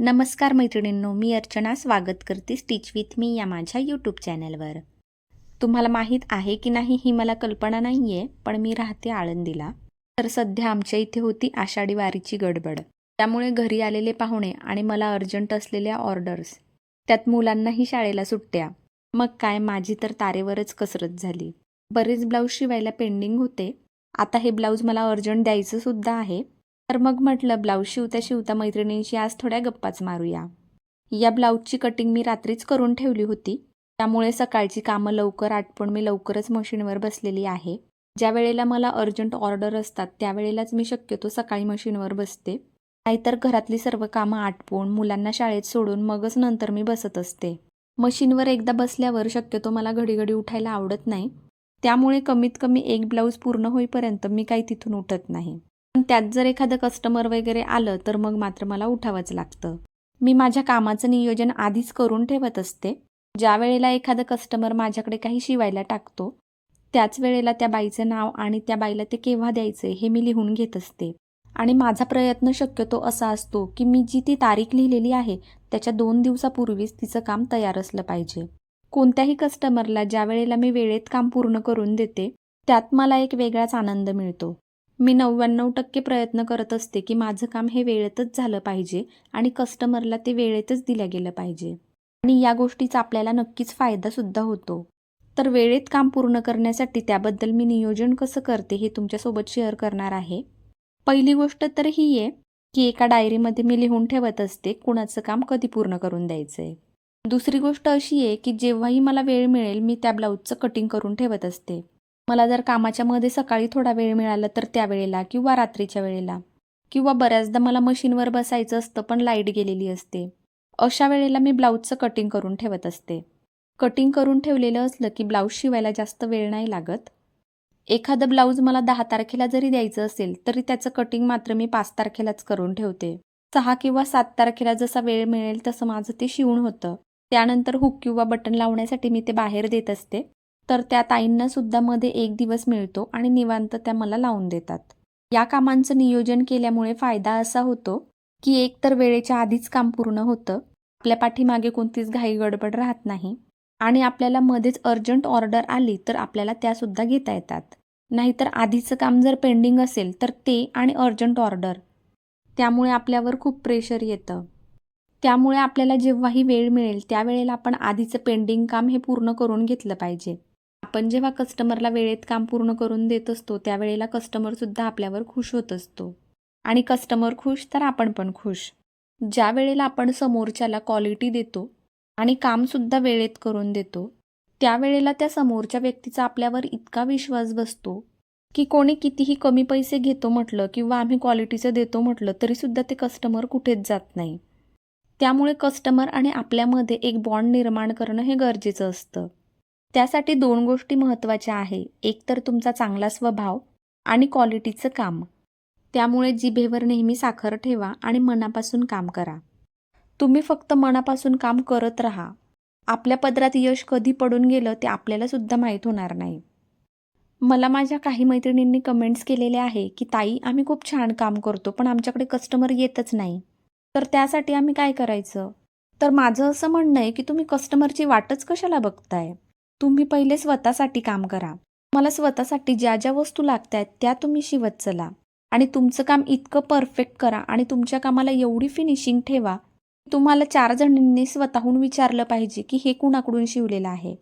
नमस्कार मैत्रिणींनो मी अर्चना स्वागत करते स्टिच विथ मी या माझ्या यूट्यूब चॅनलवर तुम्हाला माहीत आहे की नाही ही मला कल्पना नाही आहे पण मी राहते आळंदीला. तर सध्या आमच्या इथे होती आषाढी वारीची गडबड. त्यामुळे घरी आलेले पाहुणे आणि मला अर्जंट असलेल्या ऑर्डर्स त्यात मुलांनाही शाळेला सुट्ट्या. मग काय माझी तर तारेवरच कसरत झाली. बरेच ब्लाऊज शिवायला पेंडिंग होते. आता हे ब्लाऊज मला अर्जंट द्यायचं सुद्धा आहे. तर मग म्हटलं ब्लाऊज शिवता शिवता मैत्रिणींशी आज थोड्या गप्पाच मारूया. या ब्लाऊजची कटिंग मी रात्रीच करून ठेवली होती. त्यामुळे सकाळची कामं लवकर आटपून मी लवकरच मशीनवर बसलेली आहे. ज्या वेळेला मला अर्जंट ऑर्डर असतात त्यावेळेलाच मी शक्यतो सकाळी मशीनवर बसते. नाहीतर घरातली सर्व कामं आटपून मुलांना शाळेत सोडून मगच नंतर मी बसत असते. मशीनवर एकदा बसल्यावर शक्यतो मला घडी घडी उठायला आवडत नाही. त्यामुळे कमीत कमी एक ब्लाऊज पूर्ण होईपर्यंत मी काही तिथून उठत नाही. त्यात जर एखादं कस्टमर वगैरे आलं तर मग मात्र मला उठावंच लागतं. मी माझ्या कामाचं नियोजन आधीच करून ठेवत असते. ज्या वेळेला एखादं कस्टमर माझ्याकडे काही शिवायला टाकतो त्याच वेळेला त्या बाईचं नाव आणि त्या बाईला ते केव्हा द्यायचं हे मी लिहून घेत असते. आणि माझा प्रयत्न शक्यतो असा असतो की मी जी ती तारीख लिहिलेली आहे त्याच्या दोन दिवसापूर्वीच तिचं काम तयार असलं पाहिजे. कोणत्याही कस्टमरला ज्या वेळेला मी वेळेत काम पूर्ण करून देते त्यात मला एक वेगळाच आनंद मिळतो. मी नव्याण्णव टक्के प्रयत्न करत असते की माझं काम हे वेळेतच झालं पाहिजे आणि कस्टमरला ते वेळेतच दिलं गेलं पाहिजे. आणि या गोष्टीचा आपल्याला नक्कीच फायदासुद्धा होतो. तर वेळेत काम पूर्ण करण्यासाठी त्याबद्दल मी नियोजन कसं करते हे तुमच्यासोबत शेअर करणार आहे. पहिली गोष्ट तर ही आहे की एका डायरीमध्ये मी लिहून ठेवत असते कुणाचं काम कधी पूर्ण करून द्यायचं आहे दुसरी गोष्ट अशी आहे की जेव्हाही मला वेळ मिळेल मी त्या ब्लाऊजचं कटिंग करून ठेवत असते. मला जर कामाच्या मध्ये सकाळी थोडा वेळ मिळाला तर त्यावेळेला किंवा रात्रीच्या वेळेला. किंवा बऱ्याचदा मला मशीनवर बसायचं असतं पण लाइट गेलेली असते. अशा वेळेला मी ब्लाऊजचं कटिंग करून ठेवत असते. कटिंग करून ठेवलेलं असलं की ब्लाऊज शिवायला जास्त वेळ नाही लागत. एखादं ब्लाऊज मला दहा तारखेला जरी द्यायचं असेल तरी त्याचं कटिंग मात्र मी पाच तारखेलाच करून ठेवते. सहा किंवा सात तारखेला जसा वेळ मिळेल तसं माझं ते शिवून होतं. त्यानंतर हुक किंवा बटन लावण्यासाठी मी ते बाहेर देत असते. तर त्या ताईंनासुद्धा मध्ये एक दिवस मिळतो आणि निवांत त्या मला लावून देतात. या कामांचं नियोजन केल्यामुळे फायदा असा होतो की एक तर वेळेच्या आधीच काम पूर्ण होतं आपल्या पाठीमागे कोणतीच घाई गडबड राहत नाही आणि आपल्याला मध्येच अर्जंट ऑर्डर आली तर आपल्याला त्यासुद्धा घेता येतात. नाहीतर आधीचं काम जर पेंडिंग असेल तर ते आणि अर्जंट ऑर्डर त्यामुळे आपल्यावर खूप प्रेशर येतं. त्यामुळे आपल्याला जेव्हाही वेळ मिळेल त्यावेळेला आपण आधीचं पेंडिंग काम हे पूर्ण करून घेतलं पाहिजे. आपण जेव्हा कस्टमरला वेळेत काम पूर्ण करून देत असतो त्यावेळेला कस्टमरसुद्धा आपल्यावर खुश होत असतो. आणि कस्टमर खुश तर आपण पण खुश. ज्या वेळेला आपण समोरच्याला क्वालिटी देतो आणि कामसुद्धा वेळेत करून देतो त्यावेळेला त्या समोरच्या व्यक्तीचा आपल्यावर इतका विश्वास बसतो की कोणी कितीही कमी पैसे घेतो म्हटलं किंवा आम्ही क्वालिटीचं देतो म्हटलं तरीसुद्धा ते कस्टमर कुठेच जात नाही. त्यामुळे कस्टमर आणि आपल्यामध्ये एक बॉन्ड निर्माण करणं हे गरजेचं असतं. त्यासाठी दोन गोष्टी महत्त्वाच्या आहे. एक तर तुमचा चांगला स्वभाव आणि क्वालिटीचं काम. त्यामुळे जिभेवर नेहमी साखर ठेवा आणि मनापासून काम करा. तुम्ही फक्त मनापासून काम करत राहा. आपल्या पदरात यश कधी पडून गेलं ते आपल्याला सुद्धा माहीत होणार नाही. मला माझ्या काही मैत्रिणींनी कमेंट्स केलेले आहे की ताई आम्ही खूप छान काम करतो पण आमच्याकडे कस्टमर येतच नाही. तर त्यासाठी आम्ही काय करायचं? तर माझं असं म्हणणं आहे की तुम्ही कस्टमरची वाटच कशाला बघताय? तुम्ही पहिले स्वतःसाठी काम करा. मला स्वतःसाठी ज्या ज्या वस्तू लागत आहेत त्या तुम्ही शिवत चला. आणि तुमचं काम इतकं परफेक्ट करा आणि तुमच्या कामाला एवढी फिनिशिंग ठेवा. तुम्हाला चार जणींनी स्वतःहून विचारलं पाहिजे की हे कुणाकडून शिवलेलं आहे?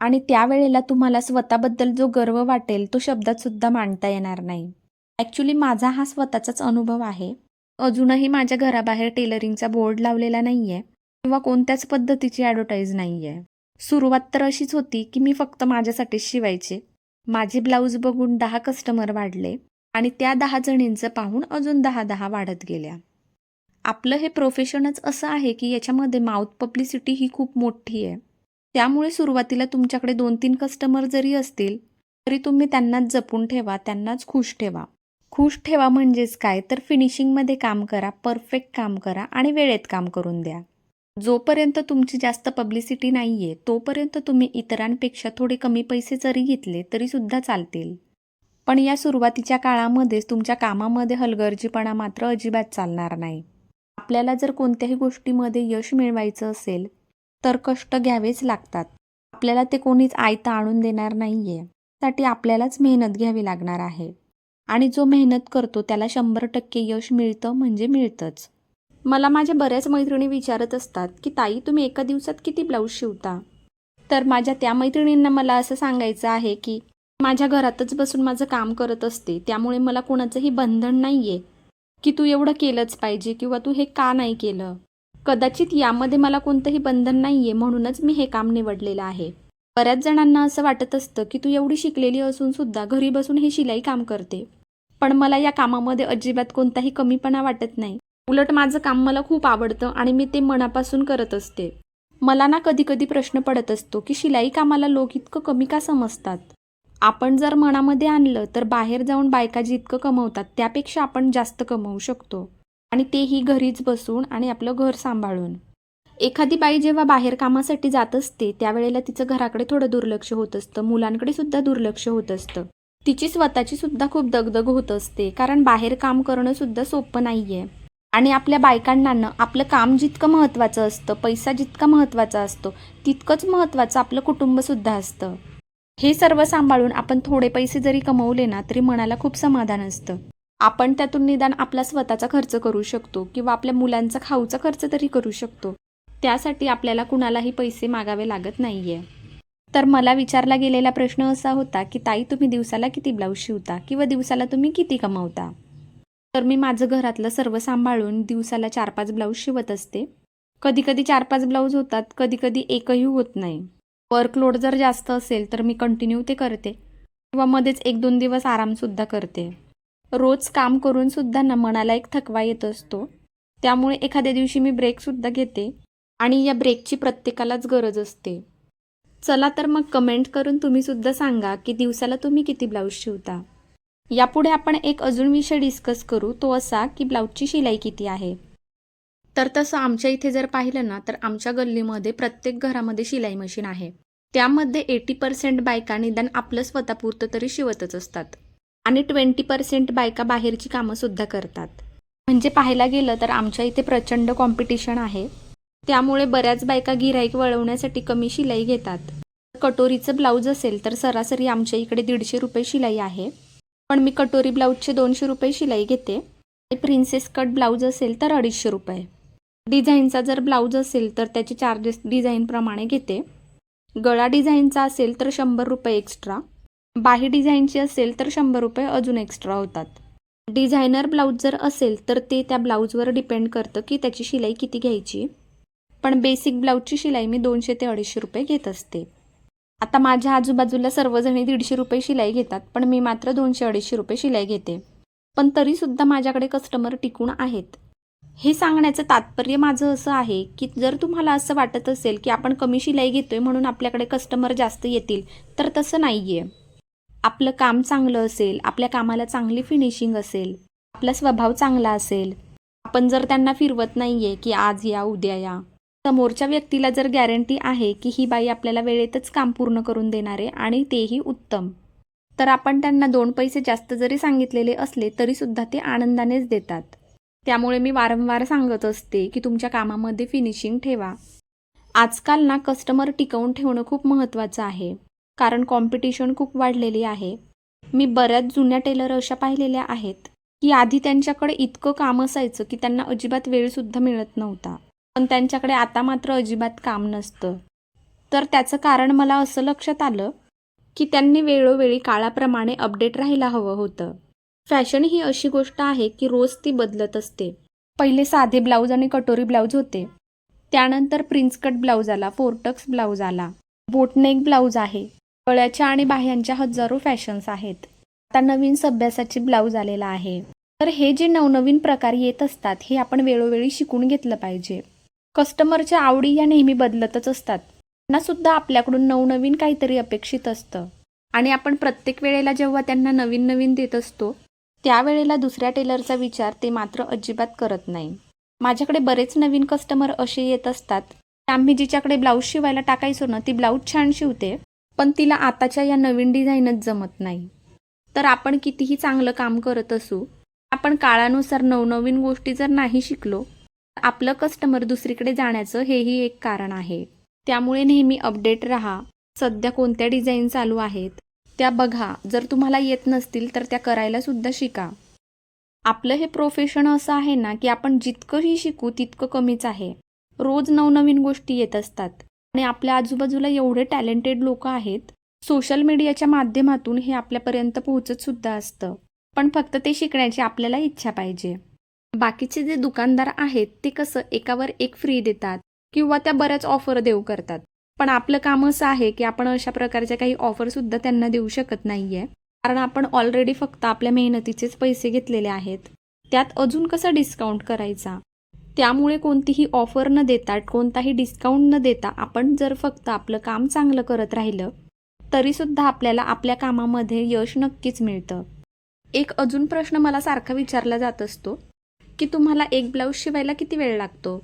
आणि त्यावेळेला तुम्हाला स्वतःबद्दल जो गर्व वाटेल तो शब्दात सुद्धा मांडता येणार नाही. ॲक्च्युली माझा हा स्वतःचाच अनुभव आहे. अजूनही माझ्या घराबाहेर टेलरिंगचा बोर्ड लावलेला नाही आहे किंवा कोणत्याच पद्धतीची ॲडव्हर्टाईज नाही आहे सुरुवात तर अशीच होती की मी फक्त माझ्यासाठी शिवायचे. माझे ब्लाऊज बघून दहा कस्टमर वाढले आणि त्या दहा जणींचं पाहून अजून दहा दहा वाढत गेल्या. आपलं हे प्रोफेशनच असं आहे की याच्यामध्ये माउथ पब्लिसिटी ही खूप मोठी आहे. त्यामुळे सुरुवातीला तुमच्याकडे दोन तीन कस्टमर जरी असतील तरी तुम्ही त्यांनाच जपून ठेवा त्यांनाच खुश ठेवा. खुश ठेवा म्हणजेच काय? तर फिनिशिंगमध्ये काम करा परफेक्ट काम करा आणि वेळेत काम करून द्या. जोपर्यंत तुमची जास्त पब्लिसिटी नाही आहे तोपर्यंत तुम्ही इतरांपेक्षा थोडे कमी पैसे जरी घेतले तरीसुद्धा चालतील. पण या सुरुवातीच्या काळामध्येच तुमच्या कामामध्ये हलगर्जीपणा मात्र अजिबात चालणार नाही. आपल्याला जर कोणत्याही गोष्टीमध्ये यश मिळवायचं असेल तर कष्ट घ्यावेच लागतात. आपल्याला ते कोणीच आयतं आणून देणार नाही आहे साठी आपल्यालाच मेहनत घ्यावी लागणार आहे. आणि जो मेहनत करतो त्याला शंभर टक्के यश मिळतं म्हणजे मिळतंच. मला माझ्या बऱ्याच मैत्रिणी विचारत असतात की ताई तुम्ही एका दिवसात किती ब्लाऊज शिवता? तर माझ्या त्या मैत्रिणींना मला असं सांगायचं आहे की माझ्या घरातच बसून माझं काम करत असते त्यामुळे मला कोणाचंही बंधन नाही आहे की तू एवढं केलंच पाहिजे किंवा तू हे का नाही केलं? कदाचित यामध्ये मला कोणतंही बंधन नाही आहे म्हणूनच मी हे काम निवडलेलं आहे. बऱ्याच जणांना असं वाटत असतं की तू एवढी शिकलेली असून सुद्धा घरी बसून हे शिलाई काम करते. पण मला या कामामध्ये अजिबात कोणताही कमीपणा वाटत नाही. उलट माझं काम मला खूप आवडतं आणि मी ते मनापासून करत असते. मला ना कधी कधी प्रश्न पडत असतो की शिलाई कामाला लोक इतकं कमी का समजतात? आपण जर मनामध्ये आणलं तर बाहेर जाऊन बायका जितकं कमवतात त्यापेक्षा आपण जास्त कमवू शकतो. आणि तेही घरीच बसून आणि आपलं घर सांभाळून. एखादी बाई जेव्हा बाहेर कामासाठी जात असते त्यावेळेला तिचं घराकडे थोडं दुर्लक्ष होत असतं मुलांकडे सुद्धा दुर्लक्ष होत असतं. तिची स्वतःची सुद्धा खूप दगदग होत असते कारण बाहेर काम करणं सुद्धा सोपं आहे आणि आपल्या बायकांना आपलं काम जितकं महत्त्वाचं असतं पैसा जितका महत्त्वाचा असतो तितकंच महत्त्वाचं आपलं कुटुंबसुद्धा असतं. हे सर्व सांभाळून आपण थोडे पैसे जरी कमवले ना तरी मनाला खूप समाधान असतं. आपण त्यातून निदान आपला स्वतःचा खर्च करू शकतो किंवा आपल्या मुलांचा खाऊचा खर्च तरी करू शकतो. त्यासाठी आपल्याला कुणालाही पैसे मागावे लागत नाहीये. तर मला विचारला गेलेला प्रश्न असा होता की ताई तुम्ही दिवसाला किती ब्लाऊज शिवता? किंवा दिवसाला तुम्ही किती कमवता? तर मी माझं घरातलं सर्व सांभाळून दिवसाला चार पाच ब्लाऊज शिवत असते. कधी कधी चार पाच ब्लाऊज होतात कधी कधी एकही होत नाही. वर्कलोड जर जास्त असेल तर मी कंटिन्यू ते करते किंवा मध्येच एक दोन दिवस आरामसुद्धा करते. रोज काम करूनसुद्धा ना मनाला एक थकवा येत असतो. त्यामुळे एखाद्या दिवशी मी ब्रेकसुद्धा घेते आणि या ब्रेकची प्रत्येकालाच गरज असते. चला तर मग कमेंट करून तुम्हीसुद्धा सांगा की दिवसाला तुम्ही किती ब्लाऊज शिवता. यापुढे आपण एक अजून विषय डिस्कस करू तो असा की ब्लाऊजची शिलाई किती आहे. तर तसं आमच्या इथे जर पाहिलं ना तर आमच्या गल्लीमध्ये प्रत्येक घरामध्ये शिलाई मशीन आहे. त्यामध्ये एटी पर्सेंट बायका निदान आपलं स्वतःपुरतं तरी शिवतच असतात. आणि ट्वेंटी पर्सेंट बायका बाहेरची कामंसुद्धा करतात. म्हणजे पाहायला गेलं तर आमच्या इथे प्रचंड कॉम्पिटिशन आहे. त्यामुळे बऱ्याच बायका गिराईक वळवण्यासाठी कमी शिलाई घेतात. कटोरीचं ब्लाऊज असेल तर सरासरी आमच्या इकडे दीडशे रुपये शिलाई आहे. पण मी कटोरी ब्लाऊजचे दोनशे रुपये शिलाई घेते. आणि प्रिन्सेस कट ब्लाऊज असेल तर अडीचशे रुपये. डिझाईनचा जर ब्लाऊज असेल तर त्याचे चार्जेस डिझाईनप्रमाणे घेते. गळा डिझाईनचा असेल तर शंभर रुपये एक्स्ट्रा बाही डिझाईनची असेल तर शंभर रुपये अजून एक्स्ट्रा होतात. डिझायनर ब्लाऊज जर असेल तर ते त्या ब्लाऊजवर डिपेंड करतं की त्याची शिलाई किती घ्यायची. पण बेसिक ब्लाऊजची शिलाई मी दोनशे ते अडीचशे रुपये घेत असते. आता माझ्या आजूबाजूला सर्वजणी दीडशे रुपये शिलाई घेतात पण मी मात्र दोनशे अडीचशे रुपये शिलाई घेते. पण तरीसुद्धा माझ्याकडे कस्टमर टिकून आहेत. हे सांगण्याचं तात्पर्य माझं असं आहे की जर तुम्हाला असं वाटत असेल की आपण कमी शिलाई घेतोय म्हणून आपल्याकडे कस्टमर जास्त येतील तर तसं नाही आहे आपलं काम चांगलं असेल आपल्या कामाला चांगली फिनिशिंग असेल आपला स्वभाव चांगला असेल आपण जर त्यांना फिरवत नाही आहे की आज या उद्या या समोरच्या व्यक्तीला जर गॅरंटी आहे की ही बाई आपल्याला वेळेतच काम पूर्ण करून देणार आहे आणि तेही उत्तम. तर आपण त्यांना दोन पैसे जास्त जरी सांगितलेले असले तरीसुद्धा ते आनंदानेच देतात. त्यामुळे मी वारंवार सांगत असते की तुमच्या कामामध्ये फिनिशिंग ठेवा. आजकाल ना कस्टमर टिकवून ठेवणं खूप महत्त्वाचं आहे. कारण कॉम्पिटिशन खूप वाढलेली आहे. मी बऱ्याच जुन्या टेलर अशा पाहिलेल्या आहेत की आधी त्यांच्याकडे इतकं काम असायचं की त्यांना अजिबात वेळसुद्धा मिळत नव्हता. पण त्यांच्याकडे आता मात्र अजिबात काम नसतं. तर त्याचं कारण मला असं लक्षात आलं की त्यांनी वेळोवेळी काळाप्रमाणे अपडेट राहायला हवं होतं. फॅशन ही अशी गोष्ट आहे की रोज ती बदलत असते. पहिले साधे ब्लाऊज आणि कटोरी ब्लाऊज होते. त्यानंतर प्रिन्स कट ब्लाऊज आला फोरटक्स ब्लाऊज आला. बोटनेक ब्लाऊज आहे. गळ्याच्या आणि बाह्यांच्या हजारो फॅशन्स आहेत. आता नवीन सभ्यासाची ब्लाऊज आलेला आहे. तर हे जे नवनवीन प्रकार येत असतात हे आपण वेळोवेळी शिकून घेतलं पाहिजे. कस्टमरच्या आवडी या नेहमी बदलतच असतात. त्यांना सुद्धा आपल्याकडून नवनवीन काहीतरी अपेक्षित असतं. आणि आपण प्रत्येक वेळेला जेव्हा त्यांना नवीन नवीन देत असतो त्यावेळेला दुसऱ्या टेलरचा विचार ते मात्र अजिबात करत नाही. माझ्याकडे बरेच नवीन कस्टमर असे येत असतात आम्ही जिच्याकडे ब्लाऊज शिवायला टाकायचो ना ती ब्लाऊज छान शिवते पण तिला आताच्या या नवीन डिझाईनच जमत नाही. तर आपण कितीही चांगलं काम करत असू आपण काळानुसार नवनवीन गोष्टी जर नाही शिकलो आपलं कस्टमर दुसरीकडे जाण्याचं हेही एक कारण आहे. त्यामुळे नेहमी अपडेट राहा. सध्या कोणत्या डिझाईन चालू आहेत त्या बघा. जर तुम्हाला येत नसतील तर त्या करायला सुद्धा शिका. आपलं हे प्रोफेशन असं आहे ना की आपण जितकंही शिकू तितकं कमीच आहे. रोज नवनवीन गोष्टी येत असतात. आणि आपल्या आजूबाजूला एवढे टॅलेंटेड लोक आहेत सोशल मीडियाच्या माध्यमातून हे आपल्यापर्यंत पोहोचत सुद्धा असतं. पण फक्त ते शिकण्याची आपल्याला इच्छा पाहिजे. बाकीचे जे दुकानदार आहेत ते कसं एकावर एक फ्री देतात किंवा त्या बऱ्याच ऑफर देऊ करतात. पण आपलं काम असं आहे की आपण अशा प्रकारच्या काही ऑफर सुद्धा त्यांना देऊ शकत नाहीये. कारण आपण ऑलरेडी फक्त आपल्या मेहनतीचेच पैसे घेतलेले आहेत. त्यात अजून कसा डिस्काउंट करायचा? त्यामुळे कोणतीही ऑफर न देता कोणताही डिस्काउंट न देता आपण जर फक्त आपलं काम चांगलं करत राहिलं तरीसुद्धा आपल्याला आपल्या कामामध्ये यश नक्कीच मिळतं. एक अजून प्रश्न मला सारखा विचारला जात असतो की तुम्हाला एक ब्लाऊज शिवायला किती वेळ लागतो?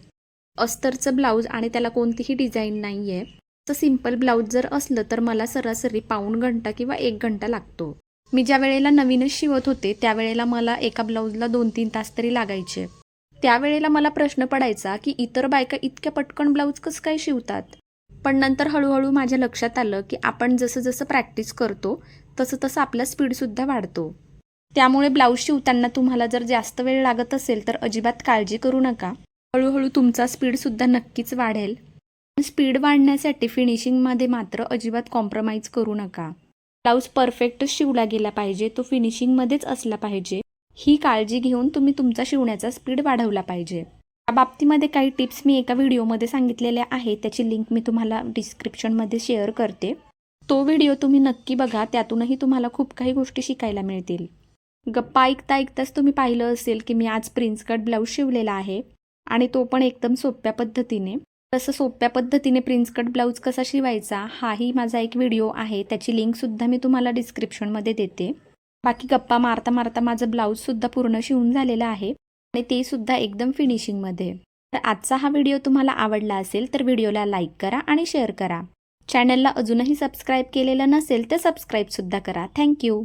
अस्तरचं ब्लाऊज आणि त्याला कोणतीही डिझाईन नाही आहे तर सिंपल ब्लाऊज जर असलं तर मला सरासरी पाऊण घंटा किंवा एक घंटा लागतो. मी ज्या वेळेला नवीनच शिवत होते त्यावेळेला मला एका ब्लाऊजला दोन तीन तास तरी लागायचे. त्यावेळेला मला प्रश्न पडायचा की इतर बायका इतक्या पटकन ब्लाऊज कसं काय शिवतात? पण नंतर हळूहळू माझ्या लक्षात आलं की आपण जसं जसं प्रॅक्टिस करतो तसं तसं आपला स्पीडसुद्धा वाढतो. त्यामुळे ब्लाऊज शिवताना तुम्हाला जर जास्त वेळ लागत असेल तर अजिबात काळजी करू नका. हळूहळू तुमचा स्पीडसुद्धा नक्कीच वाढेल. स्पीड वाढण्यासाठी फिनिशिंगमध्ये मात्र अजिबात कॉम्प्रोमाइज करू नका. ब्लाऊज परफेक्टच शिवला गेला पाहिजे तो फिनिशिंगमध्येच असला पाहिजे. ही काळजी घेऊन तुम्ही तुमचा शिवण्याचा स्पीड वाढवला पाहिजे. या बाबतीमध्ये काही टिप्स मी एका व्हिडिओमध्ये सांगितलेल्या आहेत त्याची लिंक मी तुम्हाला डिस्क्रिप्शनमध्ये शेअर करते. तो व्हिडिओ तुम्ही नक्की बघा त्यातूनही तुम्हाला खूप काही गोष्टी शिकायला मिळतील. गप्पा ऐकता ऐकताच तुम्ही पाहिलं असेल की मी आज प्रिन्स कट ब्लाऊज शिवलेला आहे आणि तो पण एकदम सोप्या पद्धतीने. तसं सोप्या पद्धतीने प्रिन्स कट ब्लाऊज कसा शिवायचा हाही माझा एक व्हिडिओ आहे. त्याची लिंकसुद्धा मी तुम्हाला डिस्क्रिप्शनमध्ये देते. बाकी गप्पा मारता मारता माझं ब्लाऊजसुद्धा पूर्ण शिवून झालेलं आहे आणि ते सुद्धा एकदम फिनिशिंगमध्ये तर आजचा हा व्हिडिओ तुम्हाला आवडला असेल तर व्हिडिओला लाईक करा आणि शेअर करा. चॅनलला अजूनही सबस्क्राईब केलेलं नसेल तर सबस्क्राईबसुद्धा करा. थँक्यू